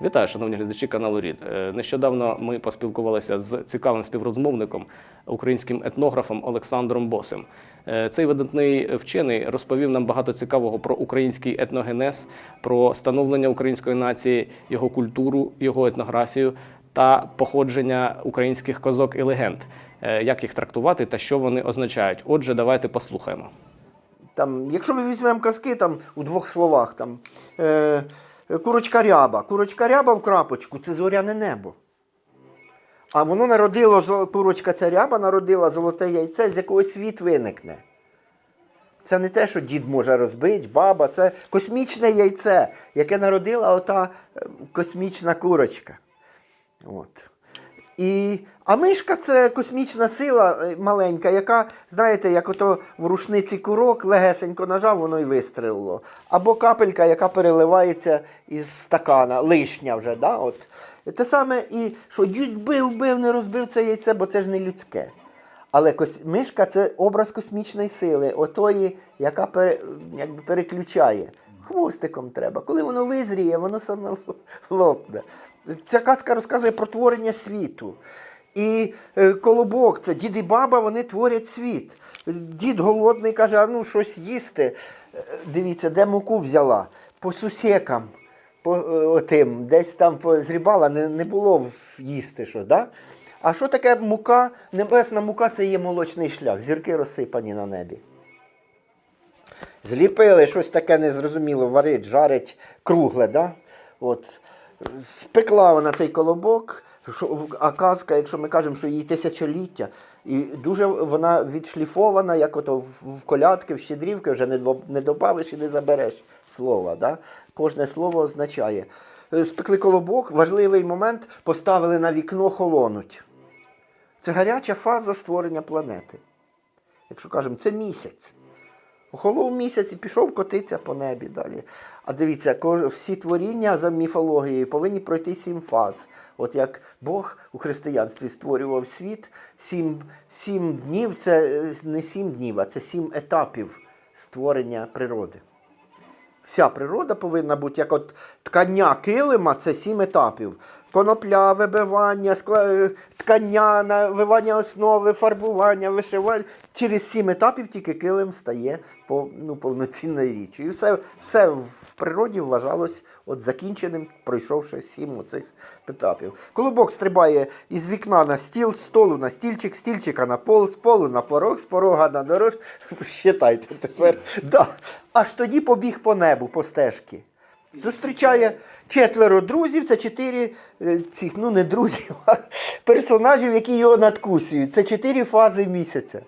Вітаю, шановні глядачі каналу Рід. Е, Нещодавно ми поспілкувалися з цікавим співрозмовником, українським етнографом Олександром Босим. Е, Цей видатний вчений розповів нам багато цікавого про український етногенез, про становлення української нації, його культуру, його етнографію та походження українських казок і легенд, Е, як їх трактувати та що вони означають. Отже, давайте послухаємо. Там, якщо ми візьмемо казки там, у двох словах, там, е, курочка ряба. Курочка ряба в крапочку це зоряне небо. А воно народило, курочка ця ряба народила золоте яйце, з якого світ виникне. Це не те, що дід може розбити, баба, це космічне яйце, яке народила ота е, космічна курочка. От. І, а мишка це космічна сила е, маленька, яка, знаєте, як ото в рушниці курок легесенько нажав, воно і вистрілило. Або капелька, яка переливається із стакана, лишня вже. Да? От. Те саме і що дід бив, бив, не розбив це яйце, бо це ж не людське. Але кос... мишка це образ космічної сили, отої, яка пере... якби переключає. Хвостиком треба. Коли воно визріє, воно саме лопне. Ця казка розказує про творення світу. І е, колобок, це дід і баба, вони творять світ. Дід голодний каже, а ну щось їсти. Е, Дивіться, де муку взяла? По сусекам, по е, отим, десь там зрібала, не, не було їсти щось. Да? А що таке мука? Небесна мука це є молочний шлях, зірки розсипані на небі. Зліпили щось таке незрозуміло, варить, жарить кругле, да? От. Спекла вона цей колобок, що, а казка, якщо ми кажемо, що їй тисячоліття, і дуже вона відшліфована, як ото в, колядки, в щедрівки, вже не, не добавиш і не забереш слова. Да? Кожне слово означає. Е, Спекли колобок, важливий момент, поставили на вікно холонуть. Це гаряча фаза створення планети. Якщо кажемо, це місяць. Охолов місяць і пішов котиться по небі далі. А дивіться, всі творіння за міфологією повинні пройти сім фаз. От як Бог у християнстві створював світ, сім, сім днів це е, не сім днів, а це сім етапів створення природи. Вся природа повинна бути як от ткання килима це сім етапів. Конопля, вибивання, скла... е, ткання, навивання основи, фарбування, вишивання. Через сім етапів тільки килим стає ну, повноцінною річчю. І все, все в природі вважалось от закінченим, пройшовши сім оцих етапів. Колобок стрибає із вікна на стіл, з столу на стільчик, стільчика на пол, з полу на порог, з порога на дорожку. Считайте тепер. Да. Аж тоді побіг по небу, по стежці. Зустрічає четверо друзів, це чотири е, цих, ну не друзів, а персонажів, які його надкусують. Це чотири фази місяця.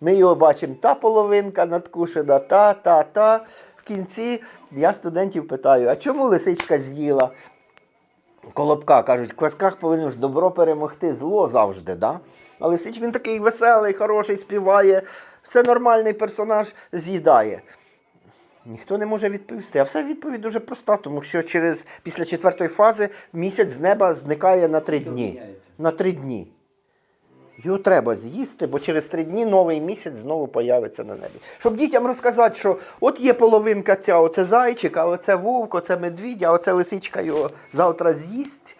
Ми його бачимо та половинка надкушена, та, та, та. В кінці я студентів питаю, а чому лисичка з'їла колобка? Кажуть, в казках повинно ж добро перемогти зло завжди. Да? А лисич він такий веселий, хороший, співає, все нормальний персонаж з'їдає. Ніхто не може відповісти. А вся відповідь дуже проста, тому що через після четвертої фази місяць з неба зникає на три дні. На три дні. Його треба з'їсти, бо через три дні новий місяць знову появиться на небі. Щоб дітям розказати, що от є половинка ця, оце зайчик, а оце вовк, оце медвідь, а оце лисичка його завтра з'їсть,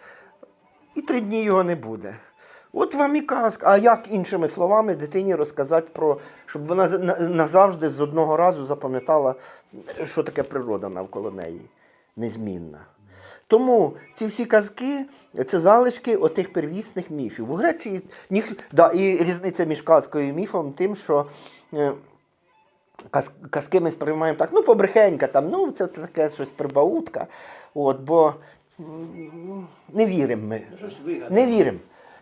і три дні його не буде. От вам і казка. А як іншими словами дитині розказати про, щоб вона назавжди з одного разу запам'ятала, що таке природа навколо неї, незмінна. Тому ці всі казки це залишки отих первісних міфів. У Греції ніх... да, і різниця між казкою і міфом тим, що е, каз... казки ми сприймаємо так, ну, побрехенька, там, ну, це таке щось прибаутка. От, бо не віримо ми. Не віримо.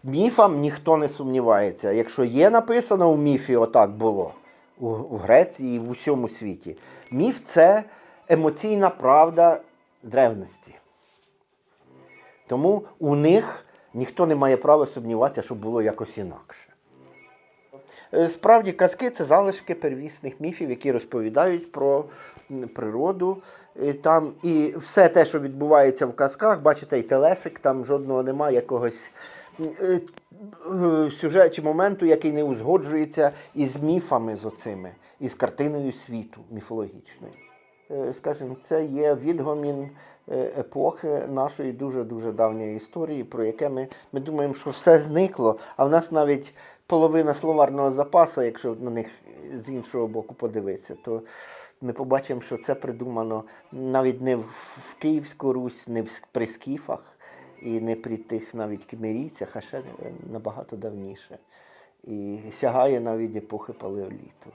Міфам ніхто не сумнівається. Якщо є написано у міфі, отак було у, у Греції і в усьому світі. Міф це емоційна правда древності. Тому у них ніхто не має права сумніватися, що було якось інакше. Е, Справді, казки це залишки первісних міфів, які розповідають про природу. І, там, і все те, що відбувається в казках, бачите, і телесик, там жодного немає якогось е, е, сюжет чи моменту, який не узгоджується із міфами з оцими, із картиною світу міфологічною. Е, Скажімо, це є відгомін е, епохи нашої дуже-дуже давньої історії, про яке ми, ми думаємо, що все зникло, а в нас навіть половина словарного запасу, якщо на них з іншого боку подивитися, то ми побачимо, що це придумано навіть не в, Київську Русь, не при скіфах і не при тих навіть кемерійцях, а ще набагато давніше. І сягає навіть епохи палеоліту.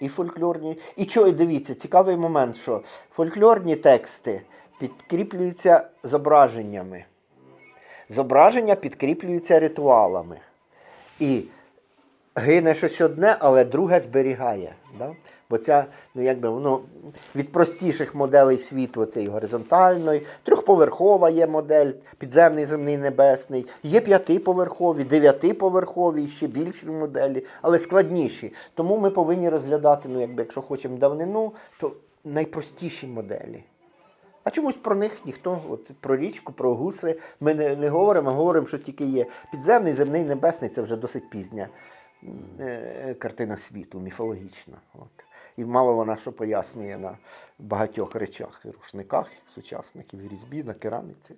І фольклорні. І і дивіться, цікавий момент, що фольклорні тексти підкріплюються зображеннями. Зображення підкріплюються ритуалами. І гине щось одне, але друге зберігає. Да? Бо ця, ну якби воно від простіших моделей світу, цей горизонтальної, трьохповерхова є модель, підземний, земний, небесний, є п'ятиповерхові, дев'ятиповерхові, ще більші моделі, але складніші. Тому ми повинні розглядати, ну якби якщо хочемо давнину, то найпростіші моделі. А чомусь про них ніхто, от про річку, про гуси ми не, не говоримо, а говоримо, що тільки є підземний, земний, небесний це вже досить пізня е, картина світу, міфологічна. От. І мало вона що пояснює на багатьох речах, і рушниках і сучасних, і в різьбі, на кераміці.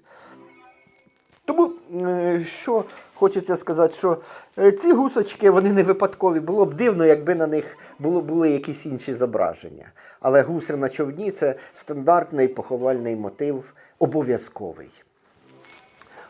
Тому е, що хочеться сказати, що е, ці гусочки вони не випадкові. Було б дивно, якби на них було, були якісь інші зображення. Але гуси на човні це стандартний поховальний мотив, обов'язковий.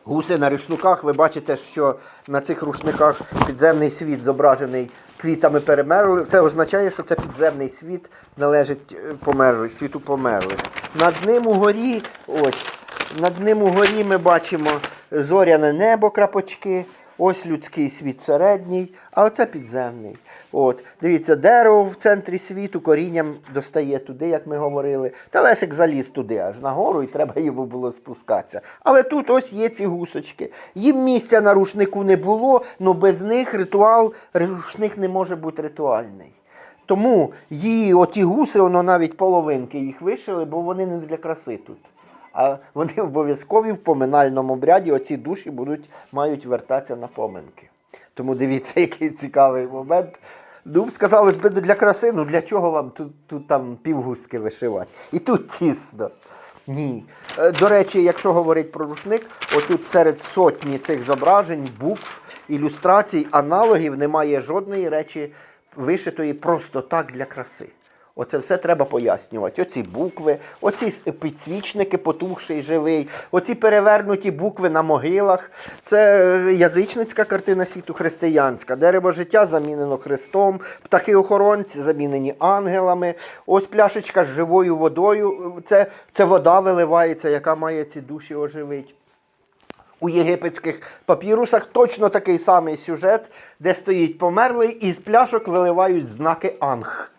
Гуси на рушниках, ви бачите, що на цих рушниках підземний світ зображений квітами перемерлих. Це означає, що це підземний світ належить е, померлих, світу померлих. Над ним угорі, ось, над ним угорі ми бачимо зоряне небо, крапочки. Ось людський світ середній, а оце підземний. От, дивіться, дерево в центрі світу корінням достає туди, як ми говорили. Та Лесик заліз туди, аж нагору, і треба йому було спускатися. Але тут ось є ці гусочки. Їм місця на рушнику не було, але без них ритуал, рушник не може бути ритуальний. Тому її, оті гуси, воно навіть половинки їх вишили, бо вони не для краси тут. А вони обов'язкові в поминальному обряді оці душі будуть, мають вертатися на поминки. Тому дивіться, який цікавий момент. Ну, сказалось би, для краси, ну для чого вам тут, тут там півгустки вишивати? І тут тісно. Ні. Е, До речі, якщо говорити про рушник, отут серед сотні цих зображень, букв, ілюстрацій, аналогів немає жодної речі вишитої просто так для краси. Оце все треба пояснювати. Оці букви, оці підсвічники, потухший живий, оці перевернуті букви на могилах. Це е, язичницька картина світу християнська. Дерево життя замінено Христом, птахи-охоронці замінені ангелами. Ось пляшечка з живою водою. Це, це вода виливається, яка має ці душі оживити. У єгипетських папірусах точно такий самий сюжет, де стоїть померлий, і з пляшок виливають знаки анг.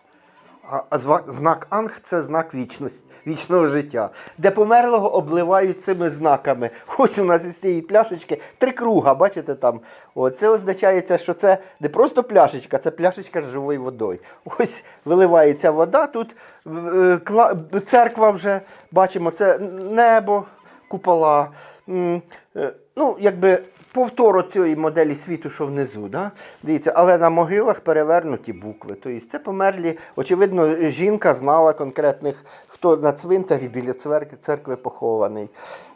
А, знак Анг це знак вічності, вічного життя, де померлого обливають цими знаками. Ось у нас із цієї пляшечки три круга, бачите там. О, це означає, що це не просто пляшечка, це пляшечка з живою водою. Ось виливається вода, тут е, кла- церква вже бачимо, це небо, купола. Е, Ну, якби повтор цієї моделі світу, що внизу. Да? Дивіться, але на могилах перевернуті букви. Тобто це померлі. Очевидно, жінка знала конкретних, хто на цвинтарі біля церкви, церкви похований.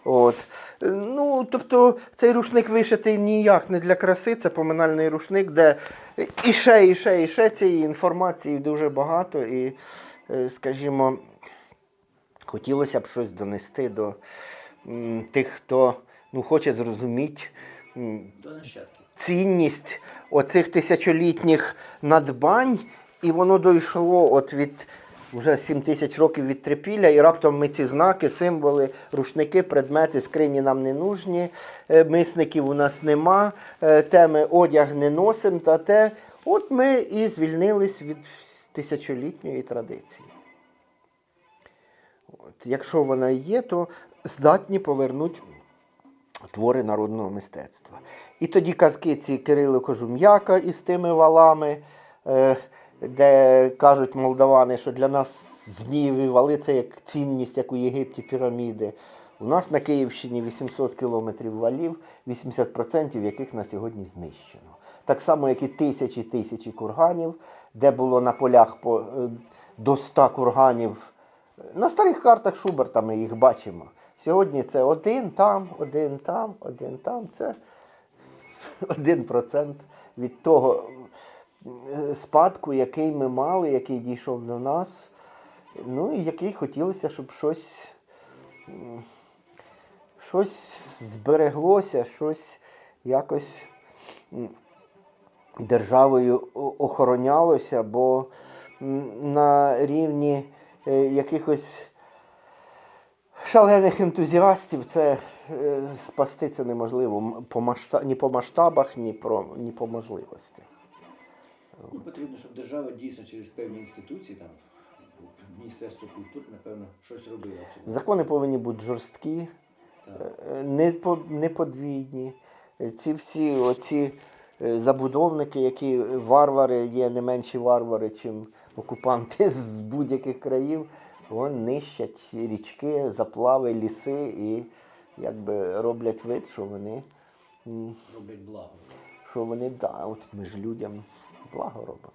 От. Ну, тобто цей рушник вишитий ніяк не для краси, це поминальний рушник, де і ще, і ще, і ще цієї інформації дуже багато. І, е, скажімо, хотілося б щось донести до тих, хто ну, хоче зрозуміти цінність оцих тисячолітніх надбань, і воно дійшло от від вже 7 тисяч років від трипілля, і раптом ми ці знаки, символи, рушники, предмети, скрині нам не нужні, е, мисників у нас нема, е, теми одяг не носимо, та те. От ми і звільнились від тисячолітньої традиції. От, якщо вона є, то здатні повернути твори народного мистецтва. І тоді казки ці Кирило Кожум'яка із тими валами, е, де кажуть молдавани, що для нас змієві вали це як цінність, як у Єгипті піраміди. У нас на Київщині 800 кілометрів валів, 80% яких на сьогодні знищено. Так само, як і тисячі тисячі курганів, де було на полях по, е, до 100 курганів. На старих картах Шуберта ми їх бачимо. Сьогодні це один там, один там, один там. Це один процент від того е, спадку, який ми мали, який дійшов до нас. Ну і який хотілося, щоб щось, щось збереглося, щось якось державою охоронялося, бо на рівні якихось шалених ентузіастів це е, спасти це неможливо по масштаб, ні по масштабах, ні, про, ні по можливості. Ну, потрібно, щоб держава дійсно через певні інституції, там, Міністерство культури, напевно, щось робило. Закони повинні бути жорсткі, е, не, по- не подвійні. Е, Ці всі оці е, забудовники, які варвари, є не менші варвари, чим окупанти з будь-яких країв, вони нищать річки, заплави, ліси і якби роблять вид, що вони, Роблять благо. що вони да, от ми ж людям благо робимо.